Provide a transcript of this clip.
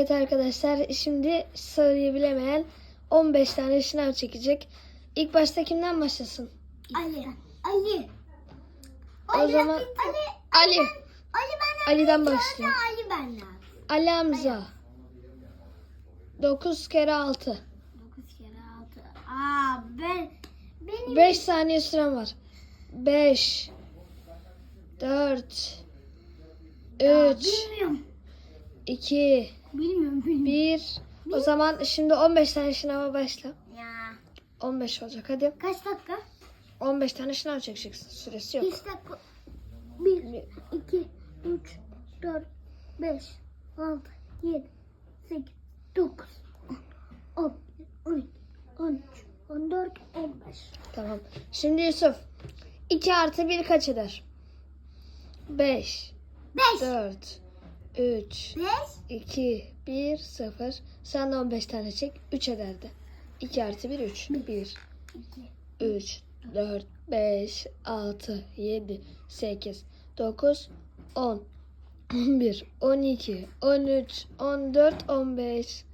Evet arkadaşlar şimdi sayıyı bilemeyen 15 tane şınav çekecek. İlk başta kimden başlasın? Ali. Ali. O zaman Ali. Ali. Ali benden. Ali'den bir başlayalım. tane Ali benden. Ali Hamza. 9 kere 6. 9 kere 6. Aa ben. Benim. 5 saniye süren var. 5 4 3 Bilmiyorum. 2 Bilmiyorum bilmiyorum. 1 O zaman şimdi 15 tane şınava başla. Ya. 15 olacak hadi. Kaç dakika? 15 tane şınav çekeceksin. Süresi yok. 5 dakika. 1, 2, 3, 4, 5, 6, 7, 8, 9, 10, 11, 12, 14, 15. Tamam. Şimdi Yusuf. 2 artı 1 kaç eder? 5 5, 4 3 5, 2 1 0 Sen de 15 tane çek. 3 ederdi. 2 artı 1 3. 1 2, 3 4 5 6 7 8 9 10 11 12 13 14 15